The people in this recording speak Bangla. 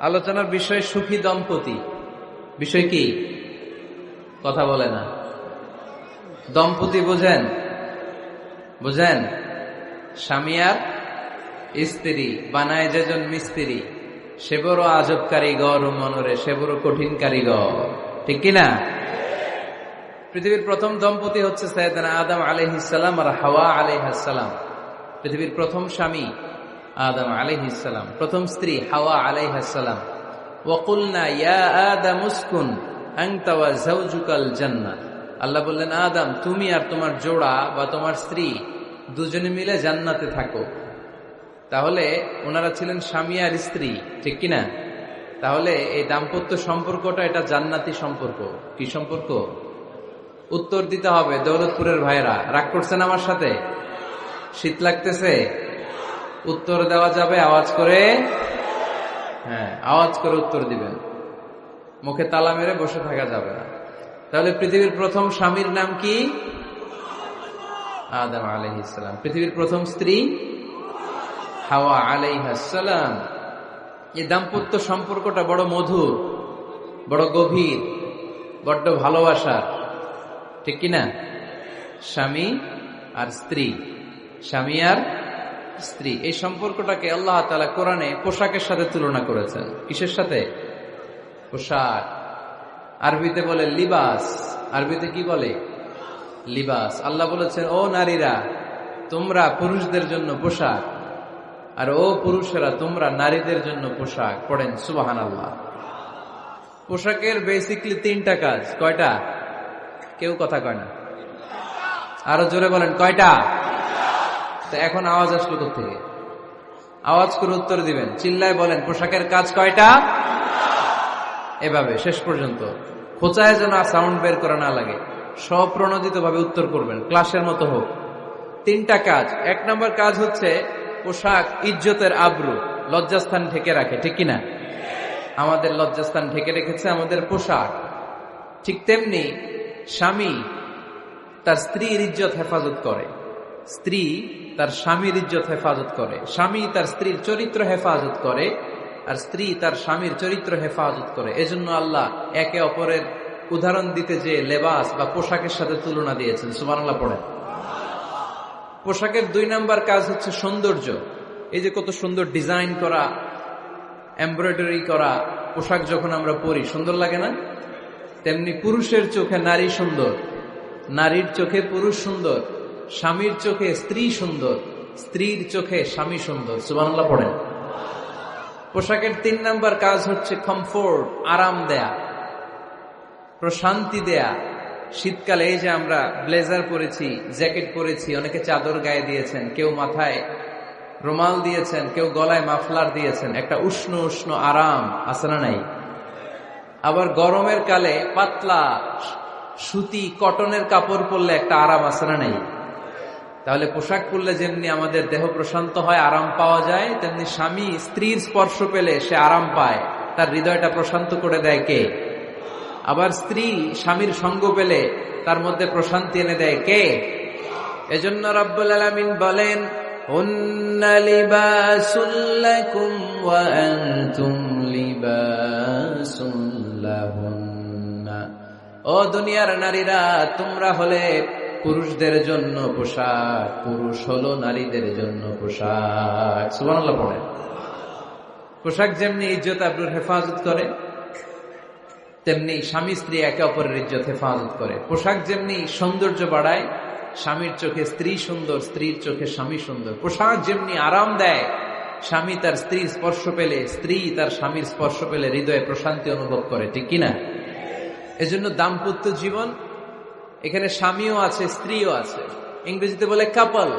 আলোচনার বিষয় সুখী দম্পতি। বিষয় কি? কথা বলে না। দম্পতি বোঝেন। বুঝেন, স্বামী আর স্ত্রী, বানায় যেজন মিস্ত্রি সে বড় আজব কারিগর ও মনরে সে বড় কঠিন কারিগর। ঠিক কিনা? পৃথিবীর প্রথম দম্পতি হচ্ছে সৈয়দানা আদম আলহিসাল্লাম আর হাওয়া আলহাসাল্লাম পৃথিবীর প্রথম স্বামী আদম আলহিসাল্লাম প্রথম স্ত্রী হাওয়া আলাইহাসাল্লাম ওয়াকুলনা, ইয়া আদম, উসকুন আংতা ওয়া জাওজুকাল জান্নাত আল্লাহ বললেন, আদম, তুমি আর তোমার জোড়া বা তোমার স্ত্রী দুজনে মিলে জান্নাতে থাকো। তাহলে ওনারা ছিলেন স্বামী আর স্ত্রী, ঠিক কিনা তাহলে এই দাম্পত্য সম্পর্কটা এটা জান্নাতি সম্পর্ক। কি সম্পর্ক? উত্তর দিতে হবে দৌলতপুরের ভাইরা রাগ করছেন আমার সাথে? শীত লাগতেছে? উত্তর দেওয়া যাবে, আওয়াজ করে হ্যাঁ আওয়াজ করে উত্তর দিবেন। মুখে তালা মেরে বসে থাকা যাবে না। তাহলে পৃথিবীর প্রথম স্বামীর নাম কি? আদম আলহিসাম পৃথিবীর প্রথম স্ত্রী? হাওয়া আলাইহাসালাম এই দাম্পত্য সম্পর্কটা বড় মধুর, বড় গভীর, বড্ড ভালোবাসার। ঠিক কিনা? স্বামী আর স্ত্রী। স্বামী আর স্ত্রী, এই সম্পর্কটাকে আল্লাহ তালা কোরআনে পোশাকের সাথে তুলনা করেছেন। কিসের সাথে? পোশাক। আরবিতে বলে লিবাস। আরবিতে কি বলে? লিবাস। আল্লাহ বলেছেন, ও নারীরা, তোমরা পুরুষদের জন্য পোশাক, আর ও পুরুষেরা, তোমরা নারীদের জন্য পোশাক। পড়েন সুবাহান আল্লাহ পোশাকের বেসিকলি তিনটা কাজ। কয়টা? কেউ কথা কয় না। আরও জোরে বলেন, কয়টা? তো এখন আওয়াজ আসলো থেকে? আওয়াজ করে উত্তর দিবেন। চিল্লায় বলেন, পোশাকের কাজ কয়টা? এভাবে, শেষ পর্যন্ত। খোঁচায় যেন সাউন্ড বের করা না লাগে। স্বপ্রণোদিত ভাবে উত্তর করবেন, ক্লাসের মতো হোক। তিনটা কাজ। এক নম্বর কাজ হচ্ছে, পোশাক ইজ্জতের আব্রু, লজ্জাস্থান ঢেকে রাখে, ঠিক কিনা? আমাদের লজ্জাস্থান ঢেকে রেখেছে আমাদের পোশাক। ঠিক তেমনি স্বামী তার স্ত্রীর ইজ্জত হেফাজত করে। স্ত্রী তার স্বামীর ইজ্জত হেফাজত করে, স্বামী তার স্ত্রীর চরিত্র হেফাজত করে, আর স্ত্রী তার স্বামীর চরিত্র হেফাজত করে। এজন্য আল্লাহ একে অপরের উদাহরণ দিতে যে লেবাস বা পোশাকের সাথে তুলনা দিয়েছেন। সুমান আল্লাহ পড়েন। পোশাকের দুই নাম্বার কাজ হচ্ছে সৌন্দর্য। এই যে কত সুন্দর ডিজাইন করা, এমব্রয়ডারি করা পোশাক যখন আমরা পরি, সুন্দর লাগে না? তেমনি পুরুষের চোখে নারী সুন্দর, নারীর চোখে পুরুষ সুন্দর। স্বামীর চোখে স্ত্রী সুন্দর, স্ত্রীর চোখে স্বামী সুন্দর। সুবানাল্লাহ পড়েন। পোশাকের তিন নাম্বার কাজ হচ্ছে কমফোর্ট আরাম দেয়া, প্রশান্তি দেয়া। শীতকালে এই যে আমরা ব্লেজার পরেছি জ্যাকেট পরেছি, অনেকে চাদর গায়ে দিয়েছেন, কেউ মাথায় রুমাল দিয়েছেন, কেউ গলায় মাফলার দিয়েছেন, একটা উষ্ণ উষ্ণ আরাম, আছে না নাই? আবার গরমের কালে পাতলা সুতি, কটনের কাপড় পরলে একটা আরাম, আছে না নাই? তাহলে পোশাক পরলে যেমনি আমাদের দেহ প্রশান্ত হয়, আরাম পাওয়া যায়, তেমনি স্বামী স্ত্রীর স্পর্শ পেলে সে আরাম পায়। তার হৃদয়টা প্রশান্ত করে দেয় কে? আবার স্ত্রী স্বামীর সঙ্গ পেলে তার মধ্যে প্রশান্তি এনে দেয় কে? এজন্য রব্বুল আলমিন বলেন ও দুনিয়ার নারীরা, তোমরা হলে পুরুষদের জন্য পোশাক, পুরুষ হলো নারীদের জন্য পোশাক। সুবান পড়ে পোশাক যেমনি ইজ্জত আব্রুর হেফাজত করে, তেমনি স্বামী স্ত্রী একে অপরের ইজ্জত হেফাজত করে। পোশাক যেমনি সৌন্দর্য বাড়ায়, স্বামীর চোখে স্ত্রী সুন্দর, স্ত্রীর চোখে স্বামী সুন্দর। পোশাক যেমনি আরাম দেয়, স্বামী তার স্ত্রীর স্পর্শ পেলে স্ত্রী তার স্বামীর স্পর্শ পেলে হৃদয়ে প্রশান্তি অনুভব করে, ঠিক কিনা? এজন্য দাম্পত্য জীবন এখানে স্বামীও আছে স্ত্রীও আছে। ইংরেজিতে বলে কাপল